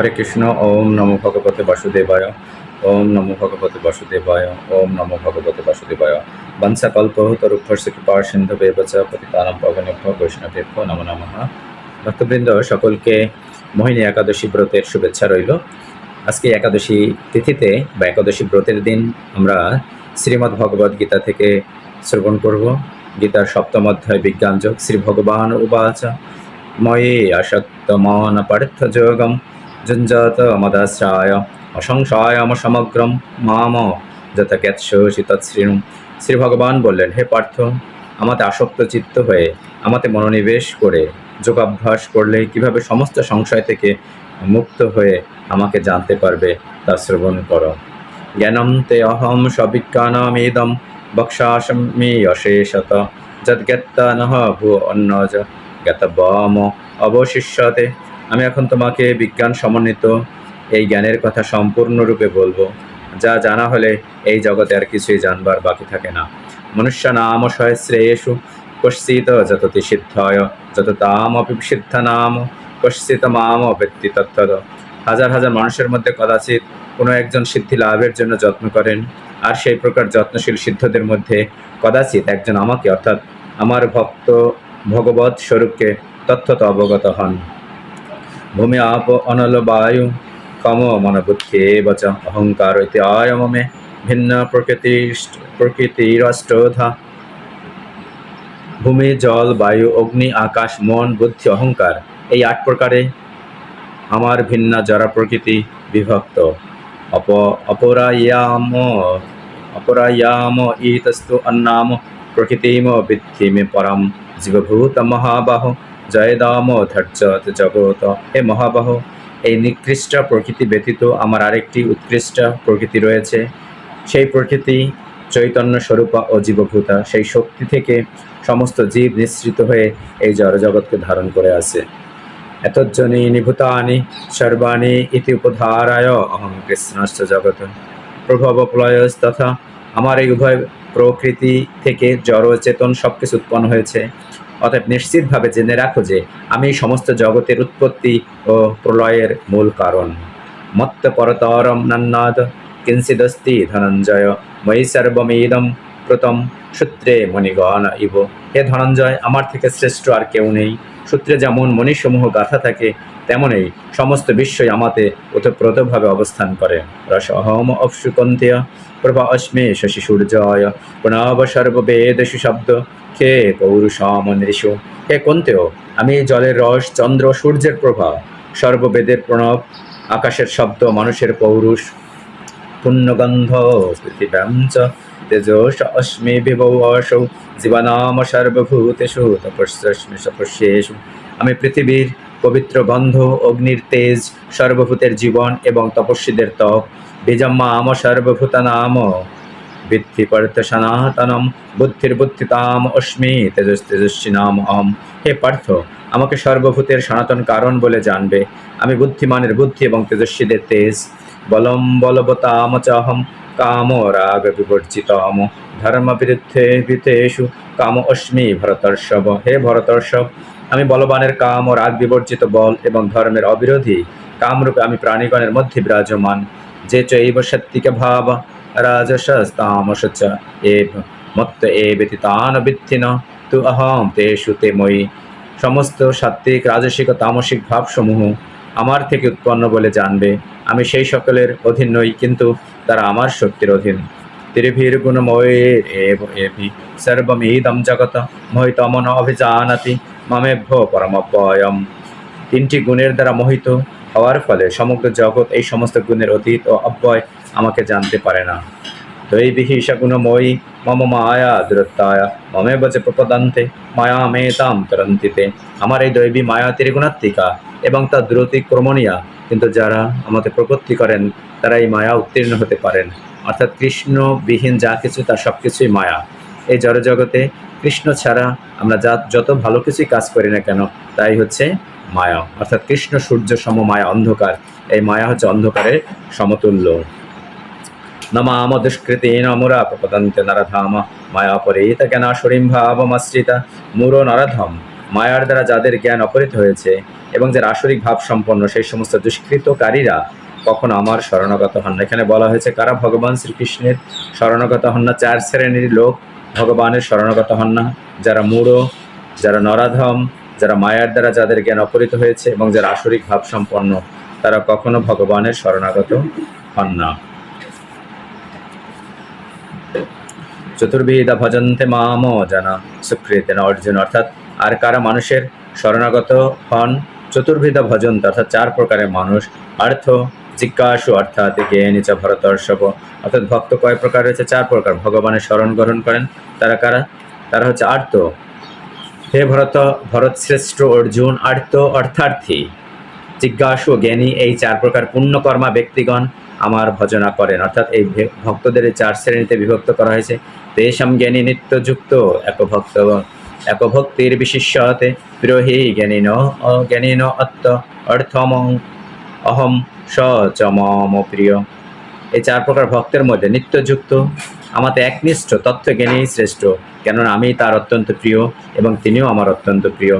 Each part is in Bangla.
হরে কৃষ্ণ, ওম নমো ভগবতে বাসুদেবায়, ওম নমো ভগবতে বাসুদেবায়, ওম নমো ভগবতে বাসুদেবায়। বংশ কল্প তরুক্ষর্ষ কৃপা বৈষ্ণবেভ্য নম নমঃ। ভক্তবৃন্দ, সকলকে মোহিনী একাদশী ব্রতের শুভেচ্ছা রইল। আজকে একাদশী তিথিতে বা একাদশী ব্রতের দিন আমরা শ্রীমদ্ ভগবদ গীতা থেকে শ্রবণ করব। গীতার সপ্তম অধ্যায় বিজ্ঞান যোগ শ্রী ভগবান উবাচ। ময়ে আসক্ত মন পার্থ যোগম। জঞ্জাত মদাশ্রায় অসংশায়াম সমগ্রম মাম যত ক্যাৎসি তৎশ্রীণু শ্রী ভগবান বললেন, হে পার্থ, আমাতে আসক্ত চিত্ত হয়ে, আমাতে মনোনিবেশ করে, যোগাভ্যাস করলে কীভাবে সমস্ত সংশয় থেকে মুক্ত হয়ে আমাকে জানতে পারবে তা শ্রবণ করো। জ্ঞানম তে অহম সবিজ্ঞানমিদম বক্ষাসমি অশেষত যদ্জ্ঞাত্তা নহ ভূ অন্নজ জ্ঞাতব্যম অবশিষ্যতে। আমি এখন তোমাকে বিজ্ঞান সমন্বিত এই জ্ঞানের কথা সম্পূর্ণরূপে বলব। যা জানা হলে এই জগতে আর কিছুই জানবার বাকি থাকে না। মনুষ্য নাম সহস্রেষু কশ্চিত যততি সিদ্ধায়, যত তামপি সিদ্ধ নাম কশ্চিত মাম ব্যক্তি তত্ত্বদ হাজার হাজার মানুষের মধ্যে কদাচিৎ কোনো একজন সিদ্ধি লাভের জন্য যত্ন করেন, আর সেই প্রকার যত্নশীল সিদ্ধদের মধ্যে কদাচিৎ একজন আমাকে, অর্থাৎ আমার ভক্ত ভগবত স্বরূপকে তথ্যত অবগত হন। ভূমি আপ অনল বায়ু কম মনোবুদ্ধি বচ অহংকার ইতি আয়মমে ভিন্ন প্রকৃতি প্রকৃতিরষ্টধা ভূমি জল বায়ু অগ্নি আকাশ মন বুদ্ধি অহংকার এই আট প্রকারে আমার ভিন্ন জরা প্রকৃতি বিভক্ত। অপ অপরায়াম অপরায়াম ইতস্তু অন্নাম। প্রকৃতিম বিদ্ধি মে পরম জীবভূত মহাবাহ। জয় দাম ধৈর্য জগত। হে মহাবাহ, এই নিকৃষ্ট প্রকৃতি ব্যতীত আমার আরেকটি উৎকৃষ্ট প্রকৃতি রয়েছে। সেই প্রকৃতি চৈতন্য স্বরূপা ও জীবভূতা। সেই শক্তি থেকে সমস্ত জীব নিঃসৃত হয়ে এই জড়জগৎকে ধারণ করে আছে। এতজ্জনী নিভূতানি সর্বাণি ইতি উপধারায় অহং কৃষ্ণশ্চ জগত প্রভব প্রলয়স তথা আমার এই উভয় প্রকৃতি থেকে জড় চেতন সব কিছু উৎপন্ন হয়েছে। অতএব নিশ্চিতভাবে জেনে রাখো যে আমি সমস্ত জগতের উৎপত্তি ও প্রলয়ের মূল কারণ। মত্ত পরতরম নন্নাদ, কিঞ্চিদস্তি ধনঞ্জয়, ময়ি সর্বমেদম সূত্রে মণিগণ ইব, হে ধনঞ্জয়, আমার থেকে শ্রেষ্ঠ আর কেউ নেই। সূত্রে যেমন মণিসমূহ গাথা থাকে, তেমনই সমস্ত বিশ্বই আমাতে ওতপ্রোতভাবে অবস্থান করে। রস অহম অপসুকন্তিয়া, প্রভা অশ্মে শশী সূর্যয়। প্রণব সর্ববেদেশু শব্দ, হে পৌরুষম নৃষু, হে কন্তেও আমি জলের রস, চন্দ্র, সূর্যের প্রভা। সর্ববেদের প্রণব, আকাশের শব্দ, মানুষের পৌরুষ পুণ্যগন্ধ পৃথিব্যাম চ তেজস অস্মি অসৌ জীবানাম সর্বভূতেষু তপস্যস্মি সপস্যেষু আমি পৃথিবীর পবিত্র গন্ধ অগ্নির তেজ সর্বভূতের জীবন এবং তপস্বীদের তপ বীজম্মা আম সর্বভূতা নাম বৃদ্ধি পার্থ সনাতনম বুদ্ধির বুদ্ধিতাম অস্মি তেজস তেজস্বী নাম অম হে পার্থ আমাকে সর্বভূতের সনাতন কারণ বলে জানবে। আমি বুদ্ধিমানের বুদ্ধি এবং তেজস্বীদের তেজ। বলম বলবতাম চাহম কাম রাগ বিবর্জিতম ধর্ম বিরুদ্ধে বিতেষু কাম অস্মি ভরতর্ষভ। হে ভরতর্ষভ, আমি বলবানের কাম ও রাগ বিবর্জিত বল এবং ধর্মের অবিরোধী। কামরূপে আমি প্রাণীগণের মধ্যে বিরাজমান। যে চৈব সত্যিক ভাব, রাজসস্তামস চ এব এ ব্যতীতান বিত্থিন তু অহম তেষু তে ময়ি সমস্ত সাত্ত্বিক, রাজসিক তামসিক ভাবসমূহ আমার থেকে উৎপন্ন বলে জানবে। আমি সেই সকলের অধীন নই, কিন্তু তারা আমার শক্তির অধীন। ত্রিভীর এভি। সর্বমিদম জগত মোহিতমন অভিজানাতি মামেভ্য পরমব্যয়ম। তিনটি গুণের দ্বারা মোহিত হওয়ার ফলে সমগ্র জগৎ এই সমস্ত গুণের অতীত ও অব্যয় আমাকে জানতে পারে না। দৈবিহি সগুণময়ী মম মায়া দূরত্বায় মমে বচে প্রপদান্তে মায়া মেতাম তরন্তিতে। আমার এই দৈবী মায়া ত্রিগুণাত্মিকা। এবং তা দ্রুতিক্রমণীয়া কিন্তু যারা আমাকে প্রপত্তি করেন তারা এই মায়া উত্তীর্ণ হতে পারেন। অর্থাৎ কৃষ্ণবিহীন যা কিছু তা সব কিছুই মায়া। এই জড়জগতে কৃষ্ণ ছাড়া আমরা যা, যত ভালো কিছুই কাজ করি না কেন, তাই হচ্ছে মায়া। অর্থাৎ কৃষ্ণ সূর্য সম মায়া অন্ধকার। এই মায়া হচ্ছে অন্ধকারের সমতুল্য। নমাম দুষ্কৃতেন মুরা প্রপদন্তে নরধাম। মায়া পরেত জ্ঞানাশুরিম ভাবমাশ্রিতা মুরো নরধম। মায়ার দ্বারা যাদের জ্ঞান অপহৃত হয়েছে এবং যারা আসরিক ভাব সম্পন্ন সেই সমস্ত দুষ্কৃতকারীরা কখনো আমার শরণাগত হন না। এখানে বলা হয়েছে, কারা ভগবান শ্রীকৃষ্ণের শরণাগত হন না? চার শ্রেণির লোক ভগবানের শরণাগত হন না। যারা মূঢ়, যারা নরাধম, যারা মায়ার দ্বারা যাদের জ্ঞান অপহৃত হয়েছে এবং যারা আসরিক ভাব সম্পন্ন তারা কখনো ভগবানের শরণাগত হন না। চতুর্বিধা ভজন্তে মাম জানা সুকৃতেন অর্জুন, অর্থাৎ আর কারা মানুষের শরণাগত হন? চতুর্বিধা ভজন অর্থাৎ চার প্রকারের মানুষ। অর্থ জিজ্ঞাসু, অর্থাৎ জ্ঞানী চ ভরতর্ষভ। অর্থাৎ ভক্ত কয় প্রকার রয়েছে? চার প্রকার। ভগবানের শরণ গ্রহণ করেন। তারা কারা? তারা হচ্ছে আর্ত। হে ভরত ভরত শ্রেষ্ঠ অর্জুন, আর্ত অর্থার্থী। জিজ্ঞাসু জ্ঞানী এই চার প্রকার পুণ্যকর্মা ব্যক্তিগণ আমার ভজনা করেন। অর্থাৎ এই ভক্তদের এই চার শ্রেণীতে বিভক্ত করা হয়েছে। তেষাম জ্ঞানী নিত্যযুক্ত এক ভক্ত এক ভক্তির বিশিষ্যতে প্রিয়হি জ্ঞানীন অজ্ঞানীন অত্ত অর্থম। অহম স চ প্রিয়। এই চার প্রকার ভক্তের মধ্যে নিত্যযুক্ত, আমাতে একনিষ্ঠ, তত্ত্বজ্ঞানী শ্রেষ্ঠ, কেননা আমি তার অত্যন্ত প্রিয় এবং তিনিও আমার অত্যন্ত প্রিয়।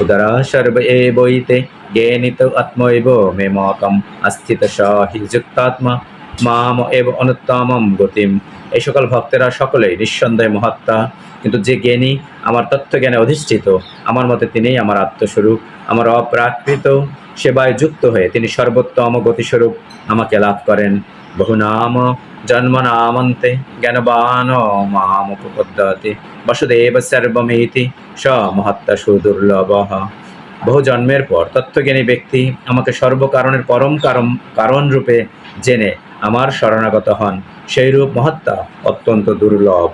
উদারা সর্ব এ বইতে জ্ঞানিত আত্মৈব মে মকম আস্থিত স হি যুক্তাত্মা মাম এব অনুত্তমম গতিম। এই সকল ভক্তেরা সকলেই নিঃসন্দেহে মহাত্মা। কিন্তু যে জ্ঞানী আমার তত্ত্বজ্ঞানে অধিষ্ঠিত, আমার মতে তিনিই আমার আত্মস্বরূপ, আমার অপ্রাকৃত সেবায় যুক্ত হয়ে তিনি সর্বোত্তম গতিস্বরূপ আমাকে লাভ করেন। বহু নাম জন্ম নামন্তে জ্ঞানবান মাম উপপদ্যতে, বসুদেব সর্বমেতি স মহাত্মা সুদুর্লভ। বহু জন্মের পর তত্ত্বজ্ঞানী ব্যক্তি আমাকে সর্বকারণের পরম কারণ কারণ রূপে জেনে আমার শরণাগত হন। সেই রূপ মহাত্মা অত্যন্ত দুর্লভ।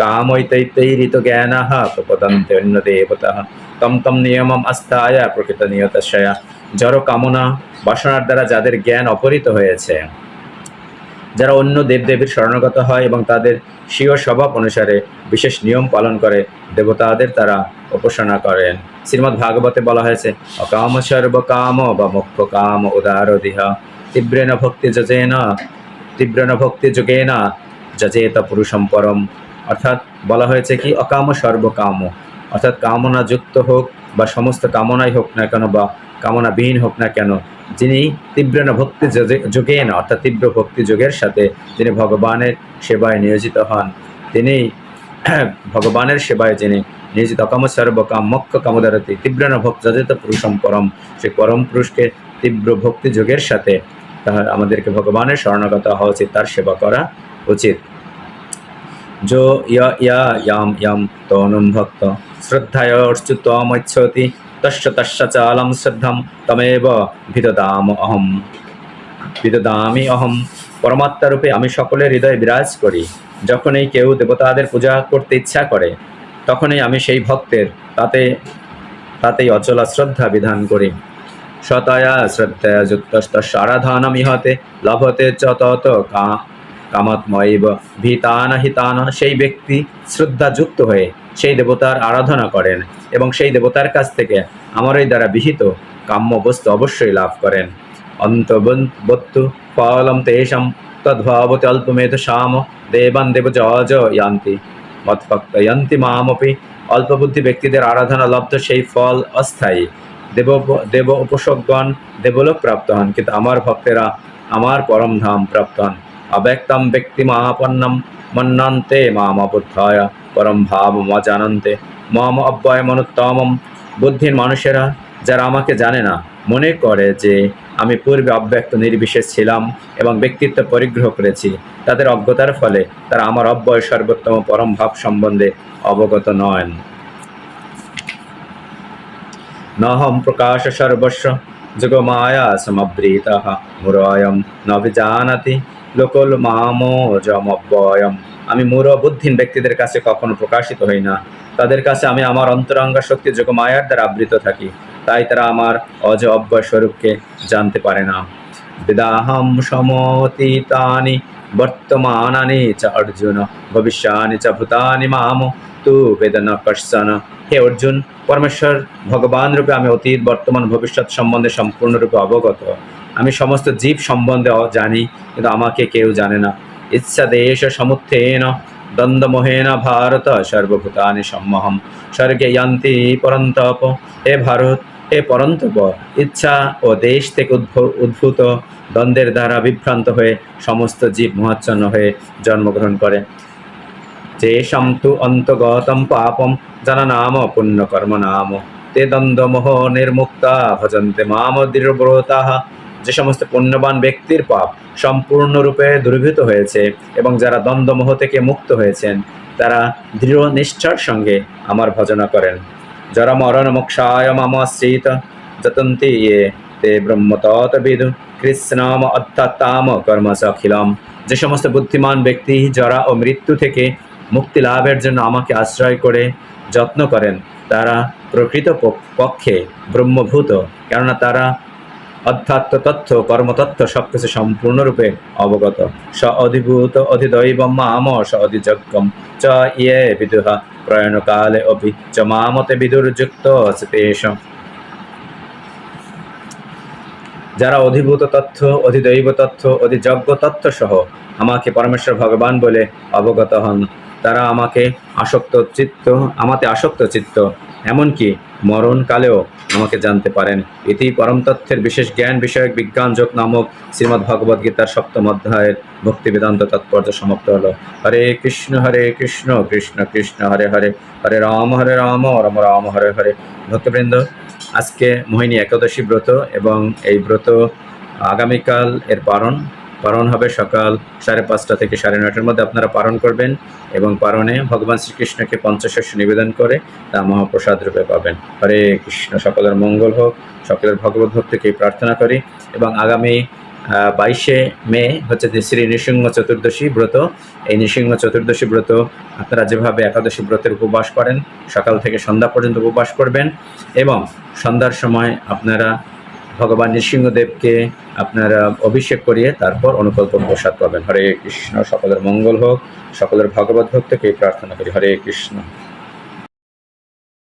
কামৈতৈতৈরিত জ্ঞানাः প্রপদন্তে অন্য দেবতাः তম তম নিয়মম আস্থায় প্রকৃত নিয়তশয়া জড় কামনা বাসনার দ্বারা যাদের জ্ঞান অপহৃত হয়েছে। যারা অন্য দেবদেবীর শরণাগত হয় এবং তাদের স্বীয় স্বভাব অনুসারে বিশেষ নিয়ম পালন করে, দেবতাদের তারা উপাসনা করেন। শ্রীমদ্ ভাগবতে বলা হয়েছে, অকাম সর্বকাম বা মুখ্য কাম উদার দিহা তীব্রেণ ভক্তি যজেন, তীব্রেণ ভক্তি যোগেন, যজেত পুরুষম পরম। অর্থাৎ বলা হয়েছে কি, অকাম সর্বকাম। অর্থাৎ কামনা যুক্ত হোক বা সমস্ত কামনাই হোক না কেন বা কামনাবিহীন হোক না কেন, যিনি তীব্রেণ ভক্তি যোগে- যোগেন, অর্থাৎ তীব্র ভক্তি যোগের সাথে যিনি ভগবানের সেবায় নিয়োজিত হন, তিনি ভগবানের সেবায় যিনি নিজিতকম সর্বকাম মক্ষ কামোদরতি তীব্র ভক্ত যত পুরুষম পরম। সেই পরম পুরুষকে তীব্র ভক্তি যোগের সাথে তাহা আমাদেরকে ভগবানের শরণাগত হওয়া উচিত, তার সেবা করা উচিত। যো ইয়াম ইয়াম তনুম ভক্ত, শ্রদ্ধায় অর্চুতমৈচ্ছতি তস্য তস্য চ আলম শ্রদ্ধাম, তমেব ভিতদাম অহম। ভিতদামি অহম। পরমাত্মারূপে আমি সকলের হৃদয়ে বিরাজ করি। যখনই কেউ দেবতাদের পূজা করতে ইচ্ছা করে তখনই আমি সেই ভক্তের তাতে, তাতেই অচলা শ্রদ্ধা বিধান করি। শতয়া শ্রদ্ধয়া যুক্তস্তস্য আরাধনম ইহতে লভতে চ তত কামাত্মৈব ভীতান হিতান। সেই ব্যক্তি শ্রদ্ধাযুক্ত হয়ে সেই দেবতার আরাধনা করেন এবং সেই দেবতার কাছ থেকে আমারই দ্বারা বিহিত কাম্য বস্তু অবশ্যই লাভ করেন। অন্তবন্তু ফলম তেষাম তদ্ভাবতি অল্পমেধ শাম, দেবান দেব যজ ইয়ান্তি। মৎভক্ত ইয়ান্তি মামপি অল্পবুদ্ধি ব্যক্তিদের আরাধনা লব্ধ, সেই ফল অস্থায়ী। দেব দেব উপাসকগণ দেবলোক প্রাপ্ত হন, কিন্তু আমার ভক্তেরা আমার পরম ধাম প্রাপ্ত হন। অব্যক্তম ব্যক্তি মহাপন্নম মন্নন্তে মাম অবুদ্ধায় পরম ভাব জানন্তে মম অব্যয়মনুত্তমম। বুদ্ধির মানুষেরা যারা আমাকে জানে না, মনে করে যে আমি পূর্বে অব্যক্ত নির্বিশেষ ছিলাম এবং ব্যক্তিত্ব পরিগ্রহ করেছি। তাদের অজ্ঞতার ফলে তারা আমার অব্যয় সর্বোত্তম পরম ভাব সম্বন্ধে অবগত নয় নহম প্রকাশ সর্বস্ব, যুগমায়া সমবৃত মুরয়ম, নভিজানাতি লোকল মামোজমব্যয়ম আমি মূর বুদ্ধিন ব্যক্তিদের কাছে কখনো প্রকাশিত হই না। তাদের কাছে আমি আমার অন্তরঙ্গা শক্তি যোগ মায়ার দ্বারা আবৃত থাকি। তাই তারা আমার অজ অব্যয় স্বরূপকে জানতে পারে না। বিদাহম সমতীতানি বর্তমানানি চ অর্জুন, ভবিষ্যানি চ ভূতানি মাম, তু বেদন কর্ষণ। হে অর্জুন, পরমেশ্বর ভগবান রূপে আমি অতীত, বর্তমান, ভবিষ্যৎ সম্বন্ধে সম্পূর্ণরূপে অবগত। আমি সমস্ত জীব সম্বন্ধে জানি কিন্তু আমাকে কেউ জানে না। ইচ্ছা দেশ সমুত্থেন, দ্বন্দ্বমোহেন ভারত সর্বভূতানি সম্মহম। স্বর্গে ইয়ান্তি পরন্তপ। হে ভারত হে পরন্তপ ইচ্ছা ও দেশ থেকে উদ্ভ- উদ্ভূত দ্বন্দ্বের দ্বারা বিভ্রান্ত হয়ে সমস্ত জীব মহাচ্ছন্ন হয়ে জন্মগ্রহণ করে। যে তু অন্তগতম পাপম জননাম পুণ্যকর্ম নাম তে দ্বন্দ্বমোহ নির্মুক্তা ভজন্তে মাম দৃঢ়ব্রতাহ যে সমস্ত পুণ্যবান ব্যক্তির পাপ সম্পূর্ণরূপে দূরীভূত হয়েছে এবং যারা দ্বন্দ্বমোহ থেকে মুক্ত হয়েছেন, তারা দৃঢ় নিষ্ঠার সঙ্গে আমার ভজনা করেন। যারা মরণ মোক্ষায় মামাশ্রিত যতন্তি ইয়ে তে ব্রহ্ম তৎবিদু কৃষ্ণাম কর্ম সখিলম যে সমস্ত বুদ্ধিমান ব্যক্তি যারা ও মৃত্যু থেকে মুক্তি লাভের জন্য আমাকে আশ্রয় করে, যত্ন করেন, তারা প্রকৃত পক্ষে ব্রহ্মভূত। কেননা তারা অধ্যাত্ম তথ্য কর্মতত্ত্ব সবকিছু সম্পূর্ণরূপে অবগত। স অধিভূত অধিদৈবম মাম, স অধিযজ্ঞম, চ ইয়ে বিদুহ, প্রয়াণকালে অভি, চ মামতে বিদুর্যুক্ত তেষাম যারা অধিভূত তথ্য অধিদৈব তথ্য অধিযজ্ঞ তথ্য সহ আমাকে পরমেশ্বর ভগবান বলে অবগত হন, তারা আমাকে আসক্ত চিত্ত, আমাতে আসক্ত চিত্ত এমনকি মরণকালেও আমাকে জানতে পারেন। এটি তথ্যের বিশেষ জ্ঞান, বিষয়ক বিজ্ঞান যোগ নামক শ্রীমদ্ ভগবদ গীতার সপ্তম অধ্যায়ের ভক্তি বেদান্ত তাৎপর্য সমাপ্ত হলো। হরে কৃষ্ণ হরে কৃষ্ণ কৃষ্ণ কৃষ্ণ, হরে হরে হরে রাম হরে রাম রাম রাম, হরে হরে। ভক্তবৃন্দ, আজকে মোহিনী একাদশী ব্রত এবং এই ব্রত আগামীকাল এর পালন পালন হবে সকাল সাড়ে পাঁচটা থেকে সাড়ে নয়টার মধ্যে আপনারা পালন করবেন এবং পালনে ভগবান শ্রীকৃষ্ণকে পঞ্চশস্য নিবেদন করে তা মহাপ্রসাদ রূপে পাবেন। হরে কৃষ্ণ, সকলের মঙ্গল হোক, সকলের ভগবত ভক্তিকে প্রার্থনা করি এবং আগামী বাইশে মে হচ্ছে শ্রী নৃসিংহ চতুর্দশী ব্রত। এই নৃসিংহ চতুর্দশী ব্রত আপনারা যেভাবে একাদশী ব্রতের উপবাস করেন, সকাল থেকে সন্ধ্যা পর্যন্ত উপবাস করবেন এবং সন্ধ্যার সময় আপনারা ভগবান নৃসিংহদেবকে আপনারা অভিষেক করিয়ে তারপর অনুকল্প প্রসাদ পাবেন। হরে কৃষ্ণ, সকলের মঙ্গল হোক, সকলের ভগবত ভক্তকে প্রার্থনা করি। হরে কৃষ্ণ।